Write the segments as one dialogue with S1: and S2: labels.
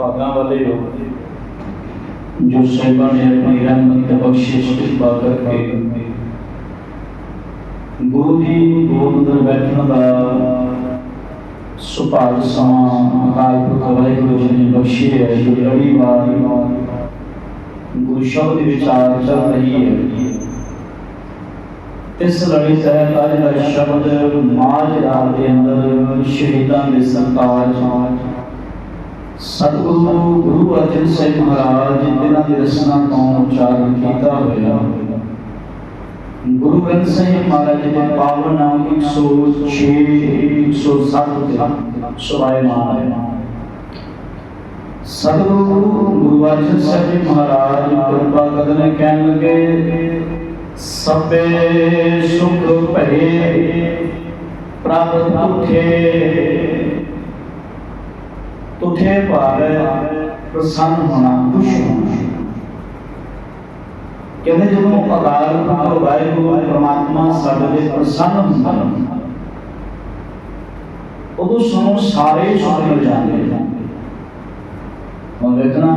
S1: ਭਾਗਾਂ ਵਾਲੇ ਲੋਕ ਜੋ ਸਹਿਬਾਂ ਨੇ ਆਪਣੀ ਰਹਿਮਤ ਤੇ ਬਖਸ਼ਿਸ਼ ਕਿਰਪਾ ਕਰਕੇ ਗੁਰੂ ਦੀ ਗੋਦ ਅੰਦਰ ਬੈਠਣ ਦਾ ਸੁਭਾਗ ਸਮਾਂ ਅਕਾਲ ਪੁਰਖ ਵਾਹਿਗੁਰੂ ਜੀ ਨੇ ਬਖਸ਼ੀ ਹੈ, ਜੋ ਲੜੀ ਵਾਰ ਗੁਰੂ ਸ਼ਬਦ ਦੇ ਵਿਚਾਰ ਚੱਲ ਰਹੀ ਹੈ। ਇਸ ਲੜੀ ਤਹਿਤ ਅੱਜ ਦਾ ਸ਼ਬਦ ਮਾਜ ਰਾਤ ਦੇ ਅੰਦਰ ਸ਼ਹੀਦਾਂ ਦੇ ਸਰਤਾਜ ਸਤਿਗੁਰੂ, ਗੁਰੂ ਅਰਜਨ ਸਾਹਿਬ ਮਹਾਰਾਜ, ਜਿਨ੍ਹਾਂ ਦੀ ਰਸਨਾ ਤੋਂ ਉਚਾਰਨ ਕੀਤਾ ਹੋਇਆ। ਗੁਰੂ ਗ੍ਰੰਥ ਸਾਹਿਬ ਮਹਾਰਾਜ ਜੀ ਦੇ ਪਾਵਨ ਨਾਮ 106 107 ਦੇ ਸੁਭਾਏ ਮਾਨ ਸਤਿਗੁਰੂ, ਗੁਰੂ ਅਰਜਨ ਸਾਹਿਬ ਜੀ ਮਹਾਰਾਜ, ਕਿਰਪਾ ਕਰਨ ਕਹਿਣ ਲੱਗੇ ਸਭੇ ਸੁਖ ਭਏ, ਪ੍ਰਭ ਤੁਠੇ ਤੁਠੇ ਭਾਵ ਪ੍ਰਸੰਨ ਹੋਣਾ ਖੁਸ਼ ਹੋਣਾ। ਕਹਿੰਦੇ ਜਦੋਂ ਅਕਾਲ ਪੁਰਖ ਵਾਹਿਗੁਰੂ ਪ੍ਰਮਾਤਮਾ ਸਾਡੇ ਦੇ ਪ੍ਰਸੰਨ ਹੁੰਦਾ ਉਦੋਂ ਸਾਨੂੰ ਸਾਰੇ ਸੁੱਖ ਮਿਲ ਜਾਂਦੇ ਨੇ। ਹੁਣ ਵੇਖਣਾ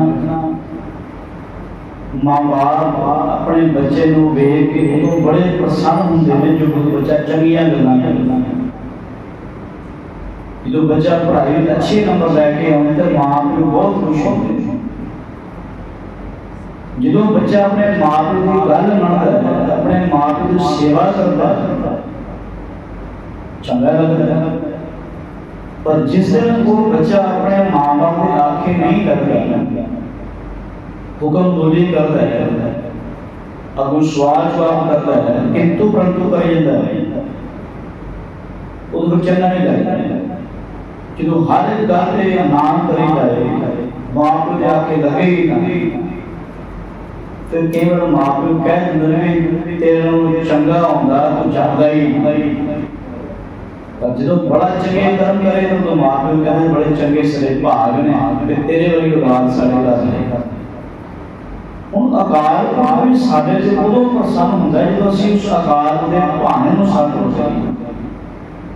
S1: ਮਾਂ ਬਾਪ ਆਪਣੇ ਬੱਚੇ ਨੂੰ ਵੇਖ ਕੇ ਉਦੋਂ ਬੜੇ ਪ੍ਰਸੰਨ ਹੁੰਦੇ ਨੇ ਜਦੋਂ ਬੱਚਾ ਚੰਗੀਆਂ ਗੱਲਾਂ ਕਰਦਾ ਹੈ। جو بچہ پرائیویٹ اچھے نمبر لے کے آنے تھے ماں پیو بہت خوش ہوتے ہیں جدو بچہ اپنے ماں پیو کی گل منتا ہے اپنے ماں پیو کی سیوا کرتا ہے، چنگا لگتا ہے۔ پر جس دن وہ بچہ اپنے ماں باپ کی آنکھیں نہیں کرتا حکم دولی کرتا ہے اب وہ سوال جواب کرتا ہے کنتو پرنتو کا یہ ہے۔ اس بچہ نہیں لگتا ہے ਜਦੋਂ ਹਰ ਇੱਕ ਗੱਲ ਤੇ ਨਾਮ ਕਰੀ ਜਾਏ ਮਾਪੇ ਦੇ ਆਖੇ ਲੱਗੇ ਹੀ ਨਾ। ਫਿਰ ਕੇਵਲ ਮਾਪੇ ਕਹਿ ਦਿੰਦੇ ਨੇ ਵੀ ਤੇਰੇ ਨੂੰ ਚੰਗਾ ਹੁੰਦਾ ਤੂੰ ਜਾਂਦਾ ਹੀ ਨਹੀਂ। ਪਰ ਜਦੋਂ ਬੜਾ ਚੰਗੇ ਕਰਮ ਕਰੇ ਤਾਂ ਉਹ ਮਾਪੇ ਕਹਿੰਦੇ ਬੜੇ ਚੰਗੇ ਸਰੇ ਭਾਗ ਨੇ ਤੇ ਤੇਰੇ ਵਰਗੀ ਔਲਾਦ ਸਾਡੇ ਦਾ ਨਹੀਂ। ਹੁਣ ਅਕਾਲ ਪੁਰਖ ਵੀ ਸਾਡੇ ਤੇ ਉਦੋਂ ਪ੍ਰਸੰਨ ਹੁੰਦਾ ਹੈ ਜਦੋਂ ਅਸੀਂ ਉਸ ਅਕਾਲ ਦੇ ਭਾਣੇ ਨੂੰ ਸਾਥ ਕਰੀਏ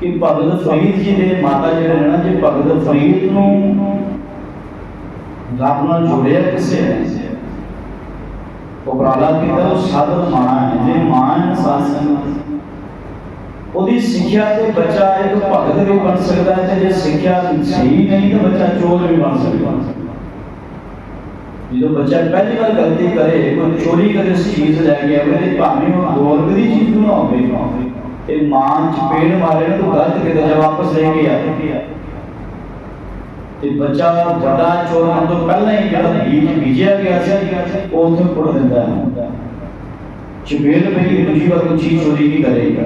S1: ਕਿ ਭਗਤ ਫਰੀਦ ਜੀ ਦੇ ਮਾਤਾ ਜਿਹੜੇ ਨੇ ਨਾ ਜੇ ਭਗਤ ਫਰੀਦ ਨੂੰ ਰੱਬ ਨਾਲ ਜੋੜਿਆ ਕਿਸੇ ਨੇ, ਉਪਰਾਲਾ ਕੀਤਾ, ਉਹ ਸਾਧਨ ਮਾਂ ਹੈ, ਜੇ ਮਾਂ ਹੈ ਸਾਸਨ ਉਹਦੀ ਸਿੱਖਿਆ ਤੇ ਬੱਚਾ ਇੱਕ ਭਗਤ ਵੀ ਬਣ ਸਕਦਾ ਹੈ ਤੇ ਜੇ ਸਿੱਖਿਆ ਸਹੀ ਨਹੀਂ ਤਾਂ ਬੱਚਾ ਚੋਰ ਵੀ ਬਣ ਸਕਦਾ ਹੈ। ਜਦੋਂ ਬੱਚਾ ਪਹਿਲੀ ਵਾਰ ਗਲਤੀ ਕਰੇ, ਕੋਈ ਚੋਰੀ ਕਰੇ, ਉਸ ਚੀਜ਼ ਲੈ ਕੇ ਆਵੇ, ਤੇ ਭਾਵੇਂ ਉਹ ਦੋ ਰੁਪਏ ਦੀ ਚੀਜ਼ ਕਿਉਂ ਨਾ ਹੋਵੇ। ਤੇ ਮਾਂ ਚਪੇੜ ਮਾਰੇ ਨਾ ਤਾਂ ਗਲਤ ਕਿਤੇ ਜਾ ਵਾਪਸ ਲੈ ਕੇ ਆ। ਤੇ ਬੱਚਾ ਵੱਡਾ ਚੋਰ ਹੋਣ ਤੋਂ ਪਹਿਲਾਂ ਹੀ ਜਿਹੜਾ ਬੀਜ ਬੀਜਿਆ ਗਿਆ ਸੀ, ਉਹ ਉੱਥੇ ਪੁੱਟ ਦਿੰਦਾ ਹੈ। ਚਪੇੜ ਪਈ, ਦੂਜੀ ਵਾਰ ਕੋਈ ਚੀਜ਼ ਚੋਰੀ ਨਹੀਂ ਕਰੇਗਾ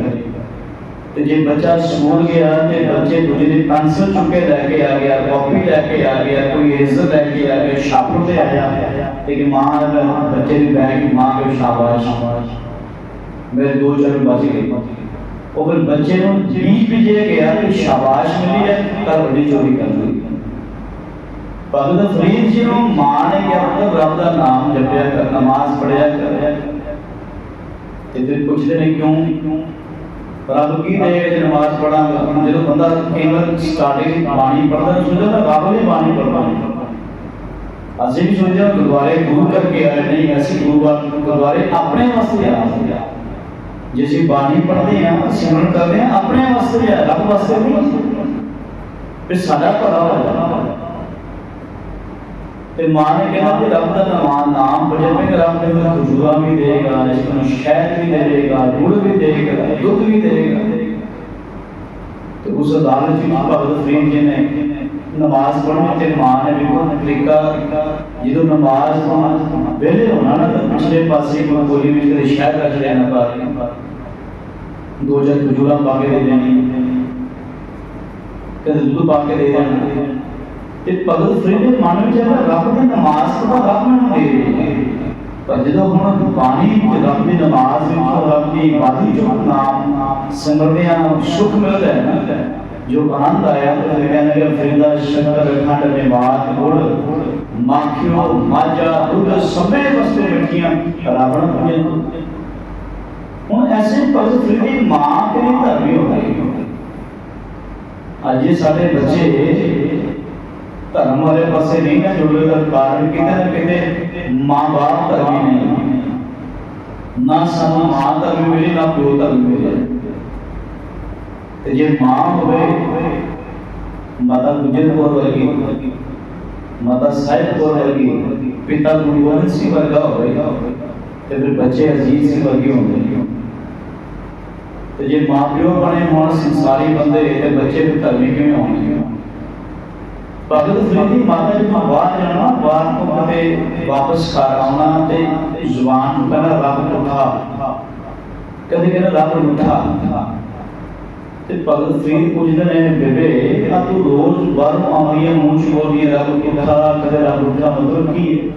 S1: ਤੇ ਜੇ ਬੱਚਾ ਸਕੂਲ ਗਿਆ, ਤੇ ਬੱਚੇ ਦੂਜੇ ਦੀ ਪੈਨਸਲ ਚੁੱਕ ਕੇ ਲੈ ਕੇ ਆ ਗਿਆ ਕਾਪੀ ਲੈ ਕੇ ਆ ਗਿਆ, ਕੋਈ ਇਰੇਜ਼ਰ ਲੈ ਕੇ ਆ ਗਿਆ ਸ਼ਾਪਰ ਤੇ ਆਇਆ। ਤੇ ਕਿ ਮਾਂ ਦਾ ਬੱਚੇ ਦੀ ਬੈਗ ਮਾਂ ਕੇ ਸ਼ਾਬਾਸ਼। ਮੇਰੇ ਦੋ ਚਾਰ ਬਚ ਗਏ। ਉਹ ਫਿਰ ਬੱਚੇ ਨੂੰ ਬੀਜ ਬੀਜਿਆ ਗਿਆ ਕਿ ਸ਼ਾਬਾਸ਼ ਮਿਲੀ ਹੈ, ਤਾਂ ਵੱਡੀ ਚੋਰੀ ਕਰ ਲਈ। ਭਗਤ ਫਰੀਦ ਜੀ ਨੂੰ ਮਾਂ ਨੇ ਕਿਹਾ ਪੁੱਤ ਰੱਬ ਦਾ ਨਾਮ ਜਪਿਆ ਕਰ, ਨਮਾਜ਼ ਪੜਿਆ ਕਰ। ਤੇ ਫਿਰ ਪੁੱਛਦੇ ਨੇ ਕਿਉਂ? ਰੱਬ ਕੀ ਦੇਗਾ ਜੇ ਨਮਾਜ਼ ਪੜਾਂਗਾ ਜਦੋਂ ਬੰਦਾ ਕੇਵਲ ਸਟਾਰਟਿੰਗ ਬਾਣੀ ਪੜਦਾ ਸੋਚਦਾ ਤਾਂ ਰੱਬ ਨੇ ਬਾਣੀ ਪੜਨਾ ਅਸੀਂ ਵੀ ਸੋਚਦੇ ਹਾਂ ਗੁਰਦੁਆਰੇ ਗੁਰੂ ਕਰਕੇ ਆਏ ਨਹੀਂ ਅਸੀਂ ਗੁਰਦੁਆਰੇ ਗੁਰਦੁਆਰੇ ਆਪਣੇ ਵਾਸਤੇ ਆਏ ਹਾਂ جیسے جی بانی پڑھتے ہیں سمرن کرتے ہیں، اپنے واسطے ہے، رب واسطے نہیں پھر سارا پڑا ہو جائے پھر ماں نے کہا کہ رب کا نام نام بجے میں رب نے میرا کھجورا بھی دے گا اس کو شہد بھی دے گا، گڑ بھی دے گا، دودھ بھی دے گا۔ تو اس عدالت میں بھگت فریم جی نے ਨਮਾਜ਼ ਪੜ੍ਹਨੀ ਤੇ ਮਾਂ ਨੇ ਬਿਲਕੁਲ ਤਰੀਕਾ ਜਦੋਂ ਨਮਾਜ਼ ਤੋਂ ਵਿਹਲੇ ਹੋਣਾ ਨਾ, ਤਾਂ ਪਿਛਲੇ ਪਾਸੇ ਕੋਈ ਗੋਲੀ ਵਿੱਚ ਕਦੇ ਸ਼ਹਿਦ ਰੱਖ ਲੈਣਾ ਪਾ ਦੋ ਚਾਰ ਖਜੂਰਾ ਪਾ ਕੇ ਦੇ ਦੇਣੀ। ਕਦੇ ਦੁੱਧ ਪਾ ਕੇ ਦੇ ਦੇਣਾ। ਤੇ ਭਗਤ ਫਰੀਦ ਦੇ ਮਨ ਵਿੱਚ ਹੈ ਰੱਬ ਦੀ ਨਮਾਜ਼ ਤੋਂ ਰੱਬ ਮੈਨੂੰ ਦੇ ਦੇ ਪਰ ਜਦੋਂ ਹੁਣ ਬਾਣੀ ਵਿੱਚ ਰੱਬ ਦੀ ਨਮਾਜ਼ ਵਿੱਚ ਰੱਬ ਦੀ ਬਾਣੀ ਚੋਂ ਨਾਮ ਸਿਮਰਦਿਆਂ ਸੁਖ ਮਿਲਦਾ ਹੈ ਨਾ جو کہاں آیا تو کہنے لگے فریدا شکر کھنڈ نے بات گڑ ماکھیو ماجا دودھ سبے واسطے رکھیاں راوڑ پنے ان ایسے پر فریدی ماں کے لیے دھرمی ہو گئی۔ آج یہ سارے بچے دھرم والے پاسے نہیں نہ جڑے در کارن کتے نہ کتے ماں باپ دھرمی نہیں۔ نہ سانو ماں دھرمی ملی، نہ پیو دھرمی ملی۔ ਤੇ ਜੇ ਮਾਂ ਹੋਵੇ, ਮਾਤਾ ਗੁਜਰ ਕੌਰ ਵਰਗੀ ਮਾਤਾ ਸਾਹਿਬ ਕੌਰ ਵਰਗੀ ਪਿਤਾ ਗੁਰੂ ਗੋਬਿੰਦ ਸਿੰਘ ਵਰਗਾ ਹੋਵੇ। ਤੇ ਫਿਰ ਬੱਚੇ ਅਜੀਤ ਸਿੰਘ ਵਰਗੇ ਹੁੰਦੇ ਤੇ ਜੇ ਮਾਂ ਪਿਓ ਬਣੇ ਹੋਣ, ਸੰਸਾਰੀ ਬੰਦੇ, ਤੇ ਬੱਚੇ ਵੀ ਧਰਮੀ ਕਿਵੇਂ ਹੋਣਗੇ? ਭਗਤ ਫਰੀਦੀ ਮਾਤਾ ਜੀ ਨੂੰ ਬਾਹਰ ਜਾਣਾ ਬਾਹਰ ਤੋਂ ਕਦੇ ਵਾਪਸ ਘਰ ਆਉਣਾ ਤੇ ਜ਼ੁਬਾਨ ਨੂੰ ਕਹਿੰਦਾ ਰੱਬ ਉਠਾ। ਕਦੇ ਕਹਿੰਦਾ ਰੱਬ ਉਠਾ। ਤੇ ਭਗਤ ਫਰੀਦ ਪੁੱਛਦੇ ਨੇ ਬੇਬੇ ਆ ਤੂੰ ਰੋਜ਼ ਬਾਹਰੋਂ ਆਉਂਦੀ ਹੈ ਮੂੰਹ ਚ ਬੋਲਦੀ ਹੈ ਰੱਬ ਉਠਾ ਕਦੇ ਰੱਬ ਉਠਾ ਮਤਲਬ ਕੀ ਹੈ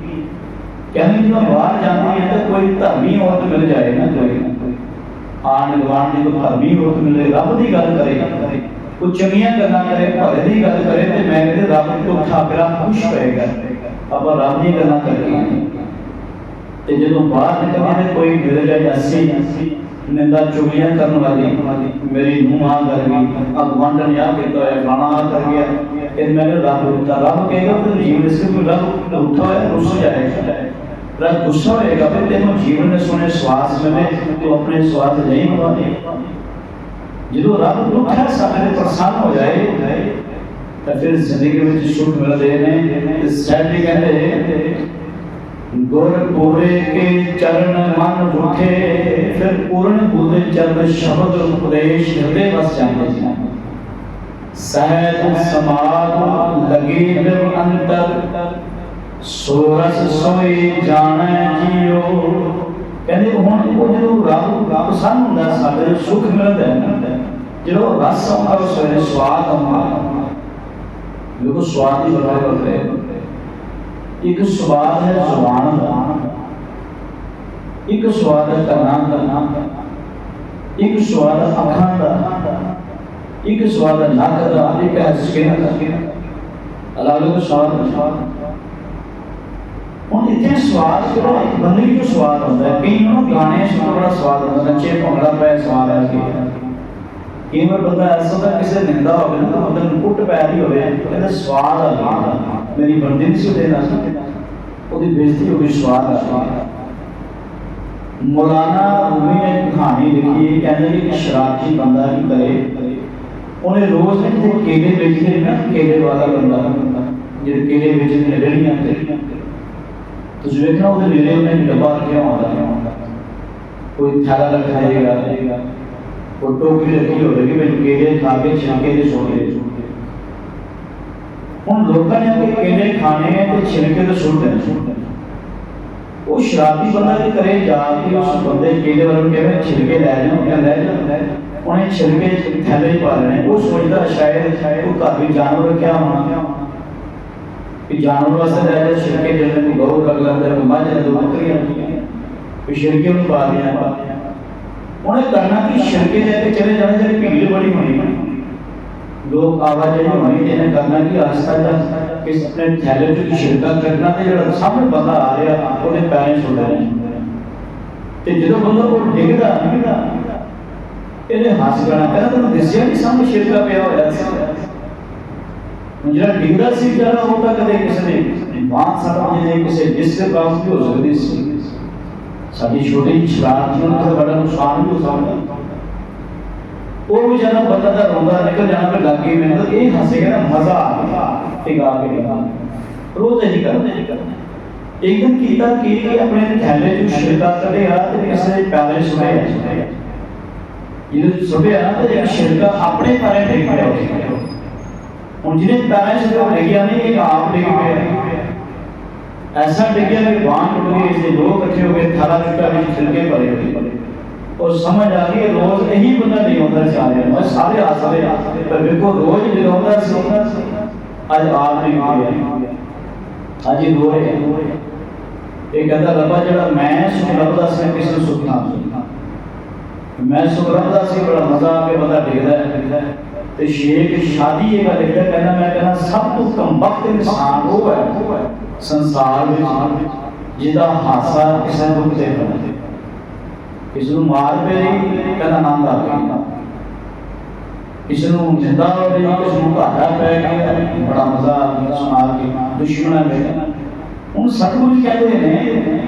S1: ਕਹਿੰਦੀ ਜਦੋਂ ਬਾਹਰ ਜਾਂਦੀ ਹੈ ਤਾਂ ਕੋਈ ਧਰਮੀ ਔਰਤ ਮਿਲ ਜਾਏ ਨਾ ਕੋਈ ਆਣ ਗਵਾਣ ਦੀ ਕੋਈ ਧਰਮੀ ਔਰਤ ਮਿਲੇ ਰੱਬ ਦੀ ਗੱਲ ਕਰੇ ਕੋਈ ਚੰਗੀਆਂ ਗੱਲਾਂ ਕਰੇ ਭਲੇ ਦੀ ਗੱਲ ਕਰੇ ਤੇ ਮੈਂ ਕਹਿੰਦੇ ਰੱਬ ਤੋਂ ਠਾਕਰਾ ਖੁਸ਼ ਹੋਏਗਾ ਆਪਾਂ ਰੱਬ ਦੀ ਗੱਲਾਂ ਕਰਕੇ ਆਏ। ਤੇ ਜਦੋਂ ਬਾਹਰ ਨਿਕਲਦੇ ਨੇ ਕੋਈ ਮਿਲ ਜਾਏ ਅਸੀਂ نندا چگلیاں کرن والی، میری نوں آ کر گئی اب وانڈن یا کے تو ہے فلانا آ کر گیا۔ کہ میں نے راہ اٹھتا راہ کہے گا پھر جیون سے کوئی راہ اٹھا ہے رس جائے گا راہ غصہ ہوئے گا، پھر تینوں جیون نے سنے سواس میں میں تو اپنے سواس نہیں ہوا نہیں جدو راہ اٹھا سارے پرسان ہو جائے، تو پھر زندگی میں سکھ مل رہے ہیں سیڈلی کہہ رہے ہیں ਗੁਰ ਪੂਰੇ ਕੇ ਚਰਨ ਮਨ ਰੁਖੇ ਫਿਰ ਪੂਰਨ ਬੁੱਧ ਚਰਨ ਸ਼ਬਦ ਉਪਦੇਸ਼ ਹਿਰਦੇ ਵਸ ਜਾਂਦੇ ਜੀ ਸਹਿਜ ਸਮਾਦ ਲਗੀ ਨਿਰ ਅੰਤਰ ਸੋਰਸ ਸੋਈ ਜਾਣੈ ਜੀਓ ਕਹਿੰਦੇ ਹੁਣ ਉਹ ਜਦੋਂ ਰੱਬ ਰੱਬ ਸਾਨੂੰ ਹੁੰਦਾ ਸਾਡੇ ਨੂੰ ਸੁਖ ਮਿਲਦਾ ਹੈ। ਨਾ, ਜਦੋਂ ਰਸ ਆਉਂਦਾ ਉਸ ਵੇਲੇ ਸਵਾਦ ਆਉਂਦਾ। ਦੇਖੋ ਸਵਾਦ ਦੀ ਬਰਾਬਰ ਹੁੰਦੇ ایک سوال ہے زبان کا ایک سوال ہے کلام کا ایک سوال ہے اکھان کا ایک سوال ہے ناک کا ایک ہے سکن کا الگ الگ سوال ہوں اتنے سوال کرو ایک بندے جو سوال ہوتا ہے کئی نو گانے سننے والا سوال ہوتا ہے چھ پونگڑا پہ سوال ہے کہ کئی بار بندہ ایسا ہوتا ہے کسی نندا ہوگی نا بندے کٹ پی رہی ہوئے کہتے سوال ہے گانا میری بندی سے دے نہ رہا وہ بےزتی ہو گئی، سواد آ مولانا رومی نے کھانی لکھی ہے، کہنے لگے کہ کی بندہ ہی کرے انہیں روز نے تھے کیلے بیچتے ہیں نا کیلے والا بندہ جو کیلے بیچتے ہیں ریڑیاں تے تو جو ایک نہ وہ نیڑے انہیں ڈبا کیا ہوتا ہے۔ کوئی تھالا رکھائے گا کوئی ٹوکری رکھی ہوگی کہ میں کیلے کھا کے چھانکے دے سو گئے۔ ਹੁਣ ਲੋਕਾਂ ਨੇ ਆਪਣੇ ਕੇਲੇ ਖਾਣੇ ਹੈ ਤੇ ਛਿਲਕੇ ਦੇ ਸੁੱਟ ਦੇਣੇ ਉਹ ਸ਼ਰਾਬੀ ਬੰਦਾ ਦੇ ਘਰੇ ਜਾ ਕੇ ਉਸ ਬੰਦੇ ਕੇਲੇ ਵਾਲੇ ਨੂੰ ਛਿਲਕੇ ਲੈ ਜਾ ਉਹ ਲੈ ਜਾ ਉਹਨੇ ਛਿਲਕੇ ਥੈਲੇ ਪਾ ਲੈਣੇ। ਉਹ ਸੋਚਦਾ ਸ਼ਾਇਦ ਸ਼ਾਇਦ ਉਹ ਘਰ ਵਿੱਚ ਜਾਨਵਰ ਰੱਖਿਆ ਹੋਣਾ। ਕਿ ਜਾਨਵਰ ਵਾਸਤੇ ਲੈ ਜਾ, ਛਿਲਕੇ ਜਿਹੜੇ ਨੂੰ ਗਊ ਰੱਖ ਲੈਂਦੇ ਨੇ ਮੱਝ ਨੇ ਬੱਕਰੀਆਂ ਵੀ ਛਿਲਕੇ ਨੂੰ ਪਾ ਦਿਆਂ ਉਹਨੇ ਕਰਨਾ ਕਿ? ਛਿਲਕੇ ਲੈ ਕੇ ਚਲੇ ਜਾਣਾ, ਜਿਹੜੀ ਭੀੜ ਬੜੀ ਹੋਣੀ। لوگ آواجائی ہونی دینے کرنا کی آہستہ جا کس اپنے تھیلے جو کی شرکہ کرنا تے جڑا سامنے بندہ آ رہے ہیں انہوں نے پیریں رہے ہیں تے جدو بندہ کو ڈھگ رہا ہے انہیں ہاتھ کرنا کہا تو دسیا نہیں سامنے شرکہ پیا ہو جاتا جڑا رہا سی جانا ہوتا کدے کس نے، بات سمجھ نہیں کسے جس کے پاس بھی ہو سکتی سی۔ ساری چھوٹی شرارتوں سے بڑا نقصان بھی ہو سکتا۔ ہے ਉਹ ਵੀ ਜਦੋਂ ਬੰਦਾ ਦਾ ਰੋਂਦਾ, ਨਿਕਲ ਜਾਣਾ ਫਿਰ ਲੱਗੇ ਮੈਨੂੰ ਤਾਂ ਇਹ ਹੱਸੇਗਾ ਨਾ ਮਜ਼ਾ ਆ ਗਿਆ ਤੇ ਗਾ ਕੇ ਗਾ ਰੋਜ਼ ਇਹੀ ਕਰਦੇ ਜੀ ਕਰਦੇ ਇੱਕ ਦਿਨ ਕੀਤਾ ਕੀ ਕਿ ਆਪਣੇ ਥੈਲੇ ਚੋਂ ਛਿਲਕਾ ਕੱਢਿਆ ਤੇ ਕਿਸੇ ਦੇ ਪੈਰੇ ਸੁਣਾਇਆ ਜਦੋਂ ਸੁਣਿਆ ਨਾ, ਤੇ ਇੱਕ ਛਿਲਕਾ ਆਪਣੇ ਪੈਰੇ ਡਿੱਗ ਪਿਆ ਉਸ ਹੁਣ ਜਿਹਨੇ ਪੈਰਾਂ 'ਚ ਉਹ ਡਿੱਗਿਆ ਨਹੀਂ ਇਹ ਆਪ ਡਿੱਗ ਪਿਆ। ਐਸਾ ਡਿੱਗਿਆ ਕਿ ਬਾਂਹ ਟੁੱਟ ਗਈ ਇਸ ਦੇ ਲੋਕ ਇਕੱਠੇ ਹੋ ਗਏ ਥਾਲਾ ਚੁੱਕਾ ਵਿੱਚ ਛਿਲਕੇ ਭਰੇ ਹੋਏ। ਉਹ ਸਮਝ ਆ ਗਈ ਇਹ ਰੋਜ਼ ਇਹੀ ਬੰਦਾ ਨਹੀਂ ਆਉਂਦਾ ਸਾਰਿਆਂ ਨੂੰ। ਸਾਰੇ ਹੱਸਦੇ ਆ। ਪਰ ਵੇਖੋ ਰੋਜ਼ ਜਗਾਉਂਦਾ ਸੀ। ਅੱਜ ਆਪ ਨਹੀਂ ਗਿਆ। ਅੱਜ ਹੀ ਰੋ ਰਿਹਾ ਇਹ ਕਹਿੰਦਾ, ਰੱਬਾ, ਜਿਹੜਾ ਮੈਂ ਸੁਖ ਲੱਭਦਾ ਸੀ ਮੈਂ ਕਿਸੇ ਨੂੰ ਸੁਖ ਨਾ ਦਿੱਤਾ ਮੈਂ ਸੁਖ ਲੱਭਦਾ ਸੀ, ਬੜਾ ਮਜ਼ਾ ਆ ਕੇ ਬੰਦਾ ਡਿੱਗਦਾ ਹੈ। ਤੇ ਸ਼ੇਖ ਸ਼ਾਦੀ ਇਹ ਗੱਲ ਲਿਖਦਾ, ਕਹਿੰਦਾ, ਮੈਂ ਕਹਿੰਦਾ, ਸਭ ਤੋਂ ਕਮਬਖਤ ਇਨਸਾਨ ਉਹ ਹੈ, ਸੰਸਾਰ ਵਿੱਚ, ਜਿਹਦਾ ਹਾਸਾ ਕਿਸੇ ਦੁੱਖ ਦੇ ਬਣਾ ਕਿਸ ਨੂੰ ਮਾਰ ਪਈ ਕਹਿੰਦਾ ਆਨੰਦ ਆ ਗਿਆ ਕਿਸ ਨੂੰ ਨਿੰਦਾ ਹੋ ਰਹੀ ਕਿਸ ਨੂੰ ਘਾਟਾ ਪੈ ਗਿਆ ਬੜਾ ਮਜ਼ਾ ਆ ਗਿਆ ਸੁਣਾ ਕੇ ਦੁਸ਼ਮਣਾਂ ਵਿੱਚ ਹੁਣ ਸਤਿਗੁਰੂ ਕਹਿੰਦੇ ਨੇ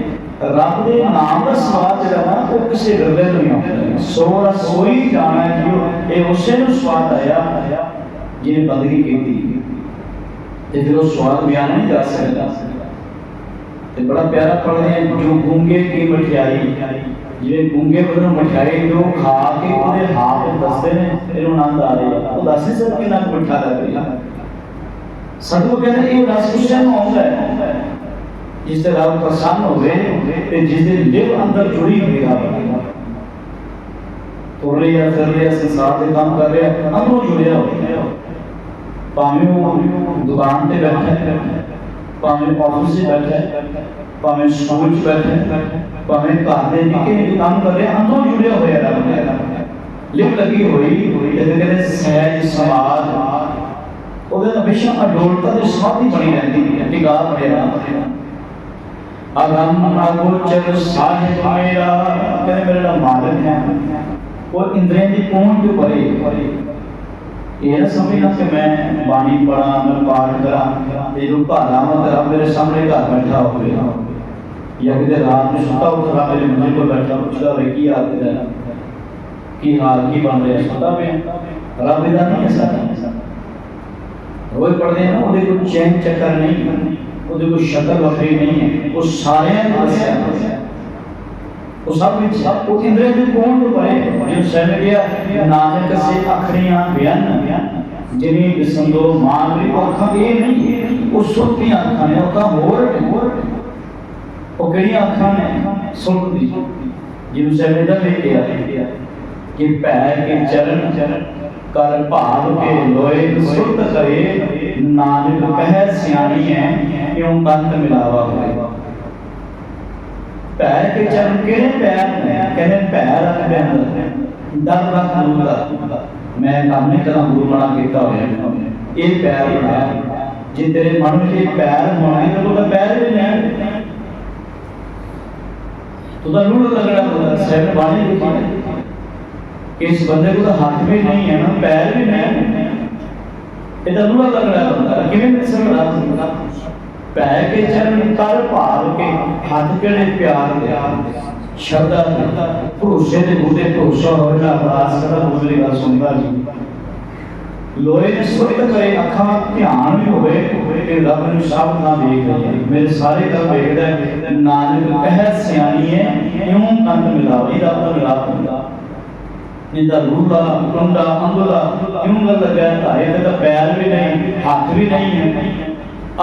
S1: ਰੱਬ ਦੇ ਨਾਮ ਦਾ ਸਵਾਦ ਜਿਹੜਾ ਨਾ ਉਹ ਕਿਸੇ ਗੱਲੇ ਤੋਂ ਨਹੀਂ ਆਉਂਦਾ ਸੋ ਰਸੋਈ ਜਾਣਾ ਜਿਉ ਇਹ ਉਸੇ ਨੂੰ ਸਵਾਦ ਆਇਆ ਜਿਹਨੇ ਬੰਦਗੀ ਕੀਤੀ ਤੇ ਫਿਰ ਉਹ ਸਵਾਦ ਬਿਆਨ ਨਹੀਂ ਜਾ ਸਕਦਾ ਤੇ ਬੜਾ ਪਿਆਰਾ ਪੜ੍ਹਦੇ ਆ ਜੋ ਗੁੰਗੇ ਕੀ ਮਠਿਆਈ ਜਿਹੜੇ ਗੁੰਗੇ ਬਦਨ ਮਠਿਆਈ ਜੋ ਖਾ ਕੇ ਉਹਦੇ ਹਾਥ ਦੱਸਦੇ ਨੇ ਇਹਨੂੰ ਆਨੰਦ ਆ ਰਿਹਾ ਉਹ ਦੱਸ ਨਹੀਂ ਸਕਦਾ ਕਿੰਨਾ ਕੁ ਮਿੱਠਾ ਲੱਗ ਰਿਹਾ ਸਤਿਗੁਰੂ ਕਹਿੰਦੇ ਇਹ ਰਸ ਉਸੇ ਨੂੰ ਆਉਂਦਾ ਹੈ ਜਿਸ ਤੇ ਰੱਬ ਪ੍ਰਸੰਨ ਹੋਵੇ ਤੇ ਜਿਸ ਦੇ ਲਿਵ ਅੰਦਰ ਜੁੜੀ ਹੋਈ ਰੱਬ ਨਾਲ ਤੁਰ ਰਿਹਾ ਫਿਰ ਰਿਹਾ ਸੰਸਾਰ ਦੇ ਕੰਮ ਕਰ ਰਿਹਾ ਅੰਦਰੋਂ ਜੁੜਿਆ ਹੋਇਆ ਭਾਵੇਂ ਉਹ ਦੁਕਾਨ ਤੇ ਬੈਠਾ ਹੈ ਭਾਵੇਂ ਆਫਿਸ 'ਚ ਬੈਠਾ ਹੈ ਭਾਵੇਂ ਸਕੂਲ 'ਚ ਬੈਠਾ ਹੈ ਭਾਵੇਂ ਘਰ ਦੇ ਨਿੱਕੇ ਨਿੱਕੇ ਕੰਮ ਕਰ ਰਿਹਾ ਅੰਦਰੋਂ ਜੁੜਿਆ ਹੋਇਆ ਰੱਬ ਨਾਲ ਲਿਵ ਲੱਗੀ ਹੋਈ ਤੇ ਕਹਿੰਦੇ ਸਹਿਜ ਸਮਾਜ ਉਹਦੇ ਨਾਲ ਹਮੇਸ਼ਾ ਅਡੋਲਤਾ ਦੇ ਸਾਥੀ ਬਣੀ ਰਹਿੰਦੀ ਹੈ ਟਿਕਾ ਬਣਿਆ ਰਹਿੰਦਾ ਅਗੰਮ ਅਗੋਚਰ ਸਾਹਿਬ ਮੇਰਾ ਕਹਿੰਦੇ ਮੇਰਾ ਨਾਮ ਮਾਲਕ ਹੈ ਉਹ ਇੰਦਰੀਆਂ ਦੀ ਪਹੁੰਚ ਤੋਂ ਪਰੇ ਇਹ ਨਾ ਸਮਝਣਾ ਕਿ ਮੈਂ ਬਾਣੀ ਪੜਾਂ ਮੈਂ ਪਾਠ ਕਰਾਂ ਤੇ ਜੋ ਭਾਲਾ ਮਤ ਰੱਬ ਮੇਰੇ ਸਾਹਮਣੇ ਘਰ ਬੈਠਾ ਹੋਵੇ یا کدھر رات میں ستا ہوتا اٹھا میرے مہمان کو بیٹھا پوچھا رہے کی حال کدھر کی حال کی بن رہے ستا میں رب ادا نہیں ایسا روز پڑھ دیں نا، وہ دیکھو چین چکر نہیں، وہ دیکھو شکر وفری نہیں ہے۔ وہ سارے ہیں پاس ہیں وہ سب میں سب وہ اندرے جو کون تو پڑھے؟ جو سن گیا نانک سے اکھریاں بیان جنہیں بسندو مان بھی اکھاں، یہ نہیں۔ وہ سوتی اکھاں نے اکھاں ہو رہے ہیں۔ ਉਹ ਕਿਹੜੀਆਂ ਅੱਖਾਂ ਨੇ? ਸੁਣਦੀ ਜਿਉ ਸੈਨ ਦਾ ਵੇਖਿਆ ਕਿ ਭੈ, ਕੇ ਚਰਨ ਚਰਨ ਕਰ ਭਾਵ ਕੇ ਲੋਏ, ਸੁਰਤ ਕਰੇ। ਨਾਨਕ ਕਹਿ, ਸਿਆਣੀ ਹੈ ਕਿਉਂ ਕੰਤ ਮਿਲਾਵਾ ਹੋਏ? ਪੈਰ ਕੇ ਚਰਨ ਕਿਹੜੇ ਪੈਰ ਨੇ? ਕਹਿੰਦੇ ਪੈਰ ਰੱਖਦੇ ਅੰਦਰ। ਡਰ ਰੱਖ ਗੁਰੂ ਦਾ। ਮੈਂ ਕੰਮ ਨਹੀਂ ਕਰਾਂ, ਗੁਰੂ ਬਣਾ ਕੀਤਾ ਹੋਇਆ ਇਹ ਪੈਰ ਬਣਾ। ਜੇ ਤੇਰੇ ਮਨ ਵਿੱਚ ਇਹ ਪੈਰ ਹੋਣੇ ਤਾਂ ਉਹਦਾ ਪੈਰ ਵੀ تو دا لوڑا لگ رہا ہے، سر باہر کہ اس بندے کو دا ہاتھ بھی نہیں ہے نا، پیر بھی نہیں ہے۔ یہ دا لوڑا لگ رہا ہے۔ کہ میں سر رات ہوگا؟ پیر کے چرن کر پار کے، ہاتھ کے لیے پیار دیا شردہ دیا پروشے دے بودے پروشہ ہوئے نا راز سدا بولے گا سنگا جی ਲੋਏ ਨੇ ਸੁਰਤ ਕਰੇ ਅੱਖਾਂ ਧਿਆਨ ਵੀ ਹੋਵੇ ਕਿ ਰੱਬ ਨੂੰ ਸਭ ਨਾ ਦੇਖ ਰਹੀ ਹੈ। ਮੇਰੇ ਸਾਰੇ ਕੰਮ ਵੇਖਦਾ ਹੈ। ਨਾਨਕ ਕਹਿ ਸਿਆਣੀ ਹੈ, ਇਉਂ ਕੰਤ ਮਿਲਾਵੇ ਰੱਬ ਦਾ ਮਿਲਾਪ ਹੁੰਦਾ। ਜਿੱਦਾਂ ਰੂੜਾ ਟੁੰਡਾ ਅੰਗੁਲਾ, ਇਉਂ ਗੱਲ ਲੱਗਿਆ ਧਾਰੇ ਤੇ ਤਾਂ ਪੈਰ ਵੀ ਨਹੀਂ, ਹੱਥ ਵੀ ਨਹੀਂ ਹੈ,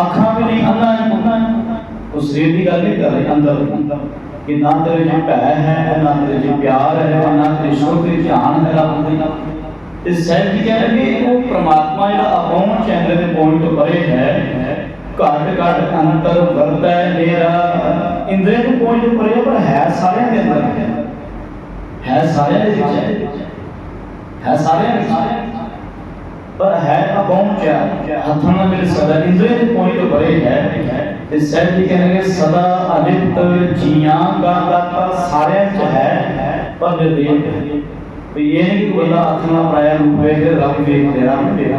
S1: ਅੱਖਾਂ ਵੀ ਨਹੀਂ ਅੰਨਾ ਹੈ ਉਹ ਸਰੀਰ ਦੀ ਗੱਲ ਨਹੀਂ ਕਰ ਰਹੀ ਅੰਦਰ। ਕਿ ਨਾ ਤੇਰੇ ਜੇ ਭੈ ਹੈ, ਨਾ ਤੇਰੇ ਜੇ ਪਿਆਰ ਹੈ, ਨਾ ਤੇਰੇ ਸ਼ੁਕਰ ਤੇ ਧਿਆਨ ਹੈ ਰੱਬ ਦੇ। ਤੇ ਸਹਿਬ ਜੀ ਕਹਿੰਦੇ ਉਹ ਪ੍ਰਮਾਤਮਾ ਜਿਹੜਾ ਅਪਹੁੰਚ ਚੈਨਲ ਦੇ ਪੁਆਇੰਟ ਤੋਂ ਪਰੇ ਹੈ ਘਟ ਘਟ ਅੰਤਰ ਵਰਤੈ ਮੇਰਾ ਇੰਦਰੀ ਨੂੰ ਪੁਆਇੰਟ ਤੋਂ ਪਰੇ ਹੈ, ਪਰ ਹੈ ਸਾਰਿਆਂ ਦੇ ਅੰਦਰ ਹੈ ਹੈ ਸਾਰਿਆਂ ਦੇ ਵਿੱਚ ਹੈ ਹੈ ਸਾਰਿਆਂ ਦੇ ਵਿੱਚ ਪਰ ਹੈ ਤਾਂ ਪਹੁੰਚਿਆ ਹੱਥਾਂ ਨਾਲ ਮੇਰੇ ਸਦਾ ਇੰਦਰੀ ਦੇ ਪੁਆਇੰਟ ਤੋਂ ਪਰੇ ਹੈ ਤੇ ਸਹਿਬ ਜੀ ਕਹਿੰਦੇ ਸਦਾ ਅਲਿਪਤ ਜੀਆਂ ਦਾ ਦਾਤਾ ਸਾਰਿਆਂ ਚ ਹੈ ਪਰ ਨਿਰਦੇਸ਼ ਹੈ تو یہ ہے کہ بلا اصنا پرایا روپے سے رب کے احترام میں دینا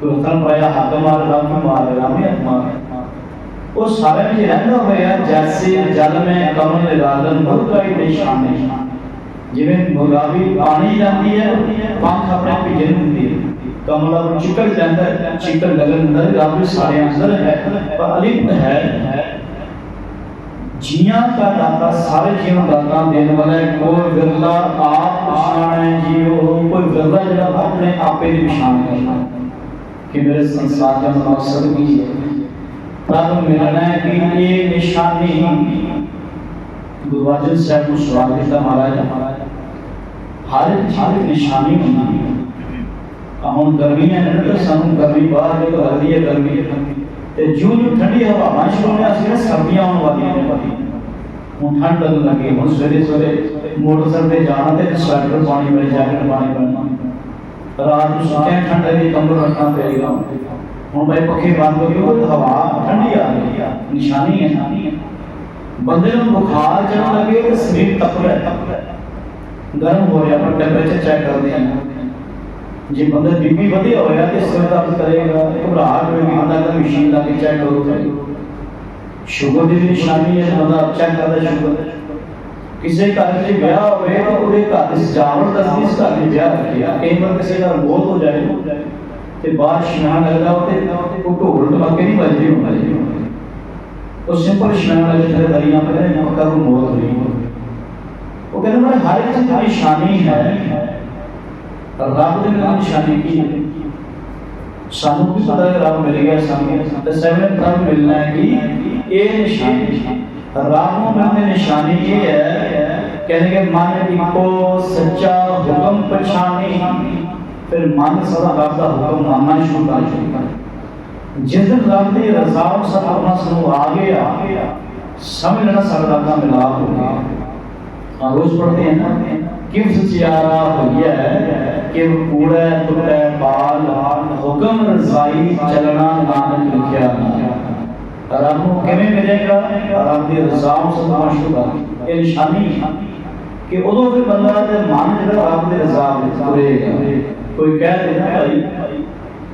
S1: تو اصنا پرایا حاکم آر رب میں معادلہ میں اتما وہ سارے میں رہنا ہویا جیسے جل میں کمن رادن مرگا ہی نشان نشان جویں مرغابی پانی جاتی ہے، پنکھ اپنے پیجن ہوتی ہے۔ کملا چکر جاندر چکر لگن اندر، رب سارے اندر ہے۔ پر علم ہے۔ جیاں کا داتا سارے جیاں داتا دین والا ہے، کوئی ورلا آپ پشان ہے جیو کوئی ورلا جب اپنے آپے دی پشان کرنا ہے۔ کہ میرے سنسلات کا مقصد بھی ہے۔ تب ملنا ہے کہ یہ نشانی گرو ارجن صاحب کو سوال دیتا ہے۔ ہر ہر نشانی ہونا ہم گرمی ہیں نہیں تو سن گرمی باہر ہے تو ہر دیئے گرمی ہے۔ ਤੇ ਜਿਉਂ ਜਿਉਂ ਠੰਡੀ ਹਵਾਵਾਂ ਸ਼ੁਰੂ ਹੋਈਆਂ ਸੀ ਨਾ, ਸਰਦੀਆਂ ਆਉਣ ਵਾਲੀਆਂ ਨੇ ਹੁਣ ਠੰਡ ਲੱਗਣ ਲੱਗੀ, ਹੁਣ ਸਵੇਰੇ ਸਵੇਰੇ ਮੋਟਰਸਾਈਕਲ ਤੇ ਜਾਣਾ ਤੇ ਸਵੈਟਰ ਪਾਣੀ ਵਾਲੀ ਜੈਕਟ ਪਾਣੀ ਪੈਣਾ ਰਾਤ ਨੂੰ ਸੁੱਤਿਆਂ ਠੰਡ ਦੇ ਕੰਬਲ ਰੱਖਣਾ ਪਏਗਾ ਹੁਣ ਭਾਈ ਪੱਖੇ ਬੰਦ ਹੋ ਗਏ ਉਹ ਹਵਾ ਠੰਡੀ ਆ ਗਈ ਆ, ਨਿਸ਼ਾਨੀ ਹੈ ਬੰਦੇ ਨੂੰ ਬੁਖਾਰ ਚੜਨ ਲੱਗੇ ਤੇ ਸਰੀਰ ਤਪ ਰਿਹਾ ਗਰਮ ਹੋ ਰਿਹਾ, ਪਰ ਟੈਂਪਰੇਚਰ ਚੈੱਕ ਕਰਦੇ ਆ। ਜੇ ਬੰਦਾ ਬੀਪੀ ਵਧਿਆ ਹੋਇਆ ਤੇ ਸਿਰ ਦਰਦ ਕਰੇਗਾ ਘਬਰਾਹਟ ਹੋਏਗੀ, ਬੰਦਾ ਤਾਂ ਮਸ਼ੀਨ ਲਾ ਕੇ ਚੈੱਕ ਕਰੂਗਾ ਸ਼ੂਗਰ ਦੀ ਵੀ ਨਿਸ਼ਾਨੀ ਹੈ ਬੰਦਾ ਚੈੱਕ ਕਰਦਾ ਸ਼ੂਗਰ ਕਿਸੇ ਘਰ ਦੇ ਵਿਆਹ ਹੋਵੇ ਤਾਂ ਉਹਦੇ ਘਰ ਦੀ ਸਜਾਵਟ ਦੱਸਦੀ, ਇਸ ਘਰ ਦੇ ਵਿਆਹ ਰੱਖਿਆ ਕਈ ਵਾਰ ਕਿਸੇ ਦਾ ਬਹੁਤ ਹੋ ਜਾਏ, ਤੇ ਬਾਹਰ ਇਸ਼ਨਾਨ ਲੱਗਦਾ ਉਹ ਤੇ ਉਹ ਢੋਲ ਟਮਕੇ ਨਹੀਂ ਵੱਜਦੇ ਹੁੰਦਾ। ਜੀ ਉਹ ਸਿੰਪਲ ਇਸ਼ਨਾਨ ਲੱਗੇ ਜਿਹੜੇ ਦਰੀਆਂ ਪੈ ਰਹੇ ਨੇ ਕਦੋਂ ਮੌਤ ਹੋਈ ਉਹ ਕਹਿੰਦੇ ਮੈਂ ਹਰ ਇੱਕ ਚੀਜ਼ ਦੀ ਨਿਸ਼ਾਨੀ ਹੈ ਰੱਬ ਦੇ ਨਾਲ ਨਿਸ਼ਾਨੀ ਕੀ ਹੈ ਸਾਨੂੰ ਵੀ ਪਤਾ ਹੈ ਰੱਬ ਮਿਲ ਗਿਆ ਸਾਨੂੰ ਤੇ ਸੈਵਨ ਰੱਬ ਮਿਲਣਾ ਹੈ ਕਿ ਇਹ ਨਿਸ਼ਾਨੀ ਰੱਬ ਨੂੰ ਮਿਲਣ ਦੀ ਨਿਸ਼ਾਨੀ ਇਹ ਹੈ ਕਹਿੰਦੇ ਕਿ ਮਨ ਇੱਕੋ ਸੱਚਾ ਹੁਕਮ ਪਛਾਣੀ ਫਿਰ ਮਨ ਸਦਾ ਰੱਬ ਦਾ ਹੁਕਮ ਮੰਨਣਾ ਸ਼ੁਰੂ ਕਰ ਦਿੰਦਾ ਜਿਸ ਦਿਨ ਰੱਬ ਦੀ ਰਜ਼ਾ ਉਹ ਸਭ ਆਪਣਾ ਸਾਨੂੰ ਆ ਗਿਆ ਸਮਝ ਲੈਣਾ ਸਾਡਾ ਰੱਬ ਦਾ ਮਿਲਾਪ ਹੋ ਗਿਆ کس چیارہ ہوئی ہے کہ کوڑے تکے پال حکم رسائی چلنا نانک لکھیا نہ رب کو ملے گا رب دی رضا اس معشوق ہے یہ نشانی کہ اودوں پھر بندہ دے مان جڑا رب دی رضا وچ کرے گا کوئی کہہ دے بھائی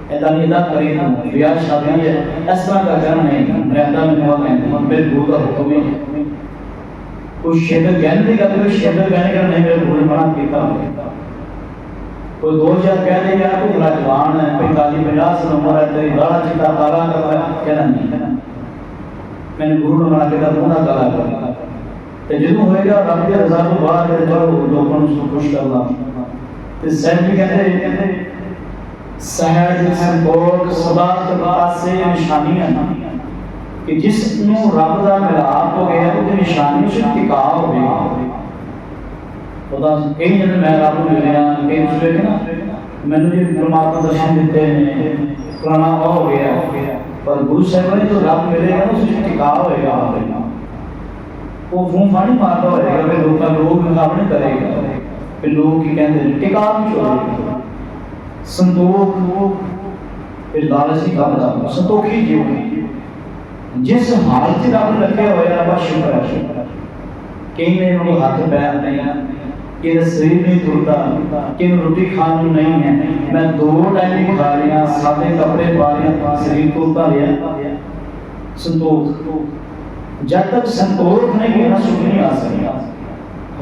S1: ایدا نہیں دا کرے نہ بیاہ شادی ہے اس طرح کا کرنا نہیں رہتا میں وہ کہتے ہیں بالکل حکم ہے کوئی شیطر کہنے نہیں کہتے کوئی شیطر کہنے کہ نہیں میرے بھول بڑا کیتا ہوں کوئی دو شاید کہنے کہ کوئی بڑا جوان ہے کوئی کالی پیلا سنمبر ہے تیری بڑا چیتا بارا کرتا ہے کہنا نہیں ہے میں نے گروہ بڑا کیتا دونہ کالا کرتا تو جنہوں ہوئے گا رب کے رضا کو بڑا کرتے جو لوگوں کو خوش کرنا سہر بھی کہتے ہیں کہتے ہیں سہر جسے بورک صدا کے پاس سے یہ نشانی ہے نا ਕਿ ਜਿਸ ਨੂੰ ਰੱਬ ਦਾ ਮਿਲਾਪ ਹੋ ਗਿਆ, ਉਹਦੀ ਨਿਸ਼ਾਨੀ ਉਸ ਟਿਕਾ ਹੋਵੇ ਉਹਦਾ ਕਈ ਜਨ ਮੈਂ ਰੱਬ ਨੂੰ ਮਿਲਿਆ ਕਈ ਦੂਸਰੇ ਨਾ ਮੈਨੂੰ ਜੇ ਪਰਮਾਤਮਾ ਦਰਸ਼ਨ ਦਿੱਤੇ ਨੇ ਪੁਰਾਣਾ ਹੋ ਗਿਆ। ਪਰ ਗੁਰੂ ਸਾਹਿਬ ਨੇ ਜੋ ਰੱਬ ਮਿਲੇਗਾ ਉਸ ਵਿੱਚ ਟਿਕਾ ਹੋਏਗਾ। ਉਹ ਫੂੰ ਫਾਣੀ ਮਾਰਦਾ ਹੋਏਗਾ ਵੀ ਲੋਕਾਂ ਲੋਕ ਮੁਕਾਬਲੇ ਕਰੇਗਾ। ਵੀ ਲੋਕ ਕੀ ਕਹਿੰਦੇ ਨੇ? ਟਿਕਾ ਵੀ ਹੋਏਗਾ ਸੰਤੋਖ, ਇਹ ਲਾਲਚੀ ਕੰਮ ਦਾ ਸੰਤੋਖੀ ਜੀਵਨ جس حالت رب رکھے ہوئے رب شکر ہے۔ شکر کئی نے انہوں ہاتھ پیر نہیں کہ سریر نہیں دھلتا کہ روٹی کھانا نہیں ہے میں دو ٹائم بھی کھا رہا ہاں، سادے کپڑے پا رہا ہاں، سریر کو اتار رہا ہاں۔ سنتوش جب تک سنتوش نہیں ہونا سکھ نہیں آ سکتا۔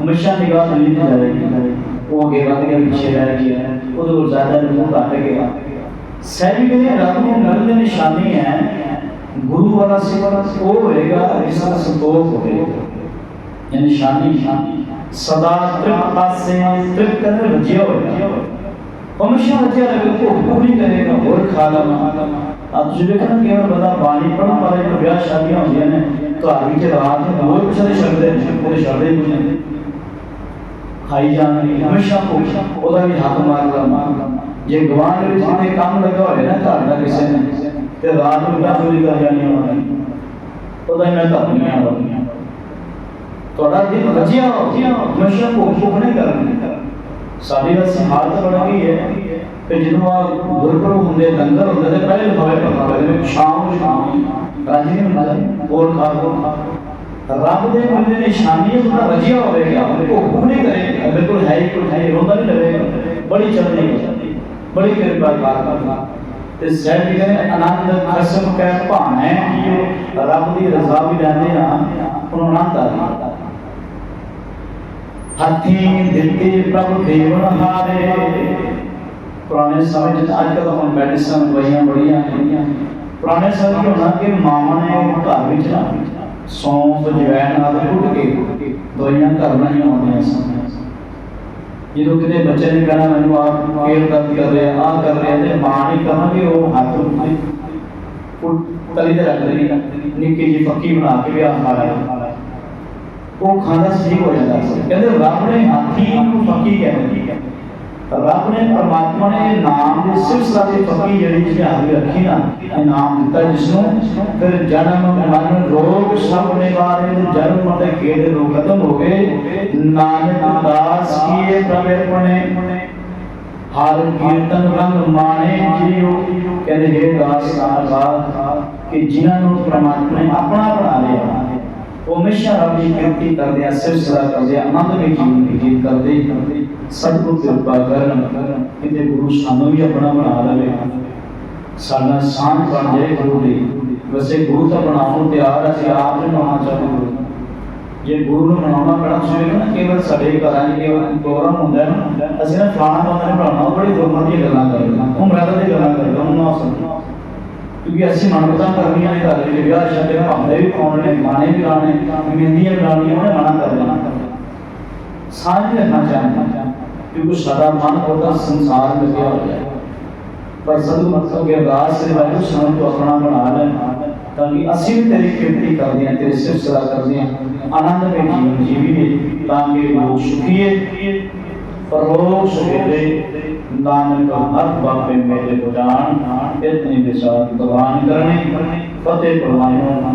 S1: ہمیشہ نگاہ ملی جا رہی ہے وہ اگے بڑھ گیا پیچھے رہ گیا۔ ہے وہ تو زیادہ نہیں آ گیا۔ سیلفی رب نے نرد نشانی ہے گرو والا صفت وہ ہوئے گا جس کا سندوک ہوئے گا۔ یعنی شانی شانی صدا ترک پاسے ترک کرنے رجیا ہوئے گا۔ ہمیشہ رجیا رہے کو حکم نہیں کرے گا اور کھالا اب جو دیکھنا کہ میں بدا بانی پڑھا پڑھا ایک بیاہ شادیاں ہوتی ہیں یعنی تو آگی کے رات ہیں وہ کچھ نہیں شرط ہے شردے ہیں۔ ہی کچھ نہیں کھائی جانی ہمیشہ کو وہ بھی ہاتھ مار کر مار یہ گوان نے کام لگا ہوئے نا گھر کسے کسی نے ਤੇ ਰਾਤ ਨੂੰ ਨਾ ਚੋਰੀ ਕਰ ਜਾਣੀ ਉਹਨਾਂ ਨੇ? ਉਹਦਾ ਹੀ ਮੈਂ ਧਰਨੀਆਂ ਹੋਣੀਆਂ ਤੁਹਾਡਾ ਦਿਨ ਵਜਿਆ ਹਮੇਸ਼ਾ ਭੁੱਖ ਭੁੱਖ ਨਹੀਂ ਕਰਨੀ। ਸਾਡੀ ਵੈਸੇ ਹਾਲਤ ਬਣ ਗਈ ਹੈ। ਕਿ ਜਦੋਂ ਆ ਗੁਰਪੁਰਬ ਹੁੰਦੇ ਲੰਗਰ ਹੁੰਦੇ ਤੇ ਪਹਿਲੇ ਲਫਾਵੇ ਪਕਾ ਲੈਂਦੇ ਸ਼ਾਮ ਨੂੰ ਸ਼ਾਮ ਰਾਜੀ ਨਹੀਂ ਹੁੰਦਾ ਹੋਰ ਖਾ ਲੋ ਰੱਬ ਦੇ ਮਿਲਦੇ ਨਿਸ਼ਾਨੀ ਉਹਦਾ ਵਜਿਆ ਹੋਵੇਗਾ ਭੁੱਖ ਭੁੱਖ ਨਹੀਂ ਕਰੇਗਾ ਬਿਲਕੁਲ ਹੈ ਹੀ ਕੋਈ ਹੈ ਹੀ, ਰੋਂਦਾ ਨਹੀਂ ਲਵੇਗਾ ਬੜੀ ਚੜ੍ਹਦੀ ਬੜੀ ਕਿਰਪਾ ਕਰਦਾ ਤੇ ਸਹਿਬ ਕਹਿੰਦੇ ਆਨੰਦ ਖਸਮ ਕੈ ਭਾਣੈ ਕਿ ਰੱਬ ਦੀ ਰਜ਼ਾ ਵੀ ਲੈਂਦੇ ਆ, ਉਹਨੂੰ ਆਨੰਦ ਹੱਥੀ ਦਿੱਤੀ ਪ੍ਰਭ ਦੇਵਨ ਹਾਰੇ। ਪੁਰਾਣੇ ਸਮੇਂ ਵਿੱਚ ਅੱਜ ਕੱਲ੍ਹ ਹੁਣ ਮੈਡੀਸਨ ਦਵਾਈਆਂ ਬੜੀਆਂ ਹੈਗੀਆਂ। ਪੁਰਾਣੇ ਸਮੇਂ ਹੋਣਾ ਕਿ ਮਾਵਾਂ ਨੇ ਘਰ ਵਿੱਚ ਨਾ ਸੌਂਫ, ਜਵੈਣ ਨਾਲ ਕੁੱਟ ਕੇ ਦਵਾਈਆਂ ਘਰ ਬਣਾਈਆਂ ਹੁੰਦੀਆਂ ਸਨ। ਜਦੋਂ ਕਿਤੇ ਬੱਚੇ ਨੇ ਕਹਿਣਾ, ਮੈਨੂੰ ਆਪ ਕੇਰ ਦਰਦ ਕਰ ਰਿਹਾ ਆ ਕਰ ਰਿਹਾ, ਤੇ ਮਾਂ ਨਹੀਂ ਕਹਾਂਗੇ ਉਹ ਹੱਥ ਉੱਤੇ ਤਲੀ ਤੇ ਰੱਖ ਦੇਣੀ ਨਿੱਕੀ ਜੀ ਫੱਕੀ ਬਣਾ ਕੇ ਵੀ ਆ ਖਾ ਲਿਆ ਉਹ ਖਾਣਾ ਠੀਕ ਹੋ ਜਾਂਦਾ ਸੀ। ਕਹਿੰਦੇ ਰੱਬ ਨੇ ਹਾਥੀ ਨੂੰ ਫੱਕੀ ਕਹਿੰਦੇ ਰੱਬ ਨੇ ਪਰਮਾਤਮਾ ਨੇ ਨਾਮ ਦੇ ਸਿਲਸਿਲਾ ਦੀ ਪੱਕੀ ਜਿਹੜੀ ਧਿਆਨ ਰੱਖੀ ਨਾ, ਇਹ ਨਾਮ ਦਿੱਤਾ ਜਿਸ ਨੂੰ ਫਿਰ ਜਨਮ, ਮਰਨ, ਰੋਗ ਸਭ ਨਿਵਾਰੇ ਤੇ ਜਨਮ ਅਤੇ ਖੇਡ ਰੋਗ ਖਤਮ ਹੋ ਗਏ। ਨਾਨਕ ਦਾਸ ਕੀਏ ਪ੍ਰਵੇਪਣੇ ਹਰ ਕੀਰਤਨ ਰੰਗ ਮਾਣੇ ਜੀਓ। ਕਹਿੰਦੇ, ਹੈ ਦਾਸ ਨਾਨਕਾ ਕਿ ਜਿਨ੍ਹਾਂ ਨੂੰ ਪ੍ਰਮਾਤਮਾ ਨੇ ਆਪਣਾ ਬਣਾ ਲਿਆ। ਉਹ ਹਮੇਸ਼ਾ ਰੱਬ ਦੀ ਕਿਰਤੀ ਕਰਦੇ ਆ ਸਿਰਸਰਾ ਕਰਦੇ ਆ ਆਨੰਦ ਵਿੱਚ ਜੀਵਨ ਬਤੀਤ ਕਰਦੇ। ਸਤਿਗੁਰ ਕਿਰਪਾ ਕਰਨ ਕਿਤੇ ਗੁਰੂ ਸਾਨੂੰ ਵੀ ਆਪਣਾ ਬਣਾ ਲਵੇ ਸਾਡਾ ਸਾਂਝ ਬਣ ਜਾਏ ਗੁਰੂ ਦੀ। ਵੈਸੇ ਗੁਰੂ ਤਾਂ ਬਣਾਉਣ ਨੂੰ ਤਿਆਰ ਹੈ, ਅਸੀਂ ਆਪ ਨੂੰ ਬਣਾਉਣਾ ਚਾਹੁੰਦੇ ਗੁਰੂ। ਨੂੰ। ਜੇ ਗੁਰੂ ਨੂੰ ਬਣਾਉਣਾ ਪੈਣਾ ਤੁਸੀਂ ਵੇਖੋ ਨਾ ਕੇਵਲ ਸਾਡੇ ਘਰਾਂ 'ਚ ਕੇਵਲ ਪ੍ਰੋਗਰਾਮ ਹੁੰਦਾ ਹੈ ਨਾ ਅਸੀਂ ਨਾ ਫਲਾਣਾ ਬੰਦਾ ਨੇ ਬਣਾਉਣਾ ਉਹ ਬੜੀ ਦੁਰਮਤ ਦੀਆਂ ਗੱਲਾਂ ਕਰਦਾ ਉਹ ਮਰਦ ਦੀ ਗੱਲਾਂ ਕਰਦਾ ਉਹਨੂੰ ਨਾ ਸੁਣੋ ਕਿਉਂਕਿ ਅਸੀਂ ਮਨਮਤਾਂ ਕਰਨੀਆਂ ਨੇ ਘਰ ਵਿੱਚ ਵਿਆਹ ਸ਼ਾਦੇ ਭਾਂਡੇ ਵੀ ਪਾਉਣੇ ਨੇ ਗਾਣੇ ਵੀ ਗਾਣੇ ਮਹਿੰਦੀਆਂ ਵੀ ਲਾਉਣੀਆਂ ਉਹਨੇ ਮਨਾ ਕਰ ਦੇਣਾ। ਸਾਂਝ ਰੱਖਣਾ ਚਾਹੁੰਦਾ। کہ کچھ من ہوتا سنسار میں کیا ہو جائے؟ پر سب مطلب کے راز سے بہت سن تو اپنا بنا لیں۔ تاکہ اصل تیری کیرتی کر دیا دیں تیری سلسلہ کر دیں آنند میں جیون جیویے تاکہ لوگ سکھیے۔ پر لوگ سکھے نان کا ہر باپے میرے جان۔ اتنی بسات دوان کرنے۔ فتح پروانوں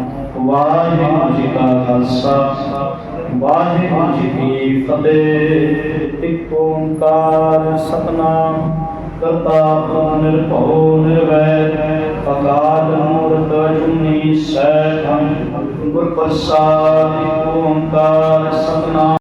S1: واجی ماجی کا خلصہ واجی ماجی کی فتح۔ ਇੱਕ ਓੰਕਾਰ ਸਤਨਾਮ ਕਰਤਾ ਨਿਰਭਉ ਨਿਰਵੈਰ ਅਕਾਲ ਮੂਰਤ ਅਜੂਨੀ ਸੈਭੰ ਗੁਰ ਪ੍ਰਸਾਦਿ ਓੰਕਾਰ ਸਤਨਾਮ।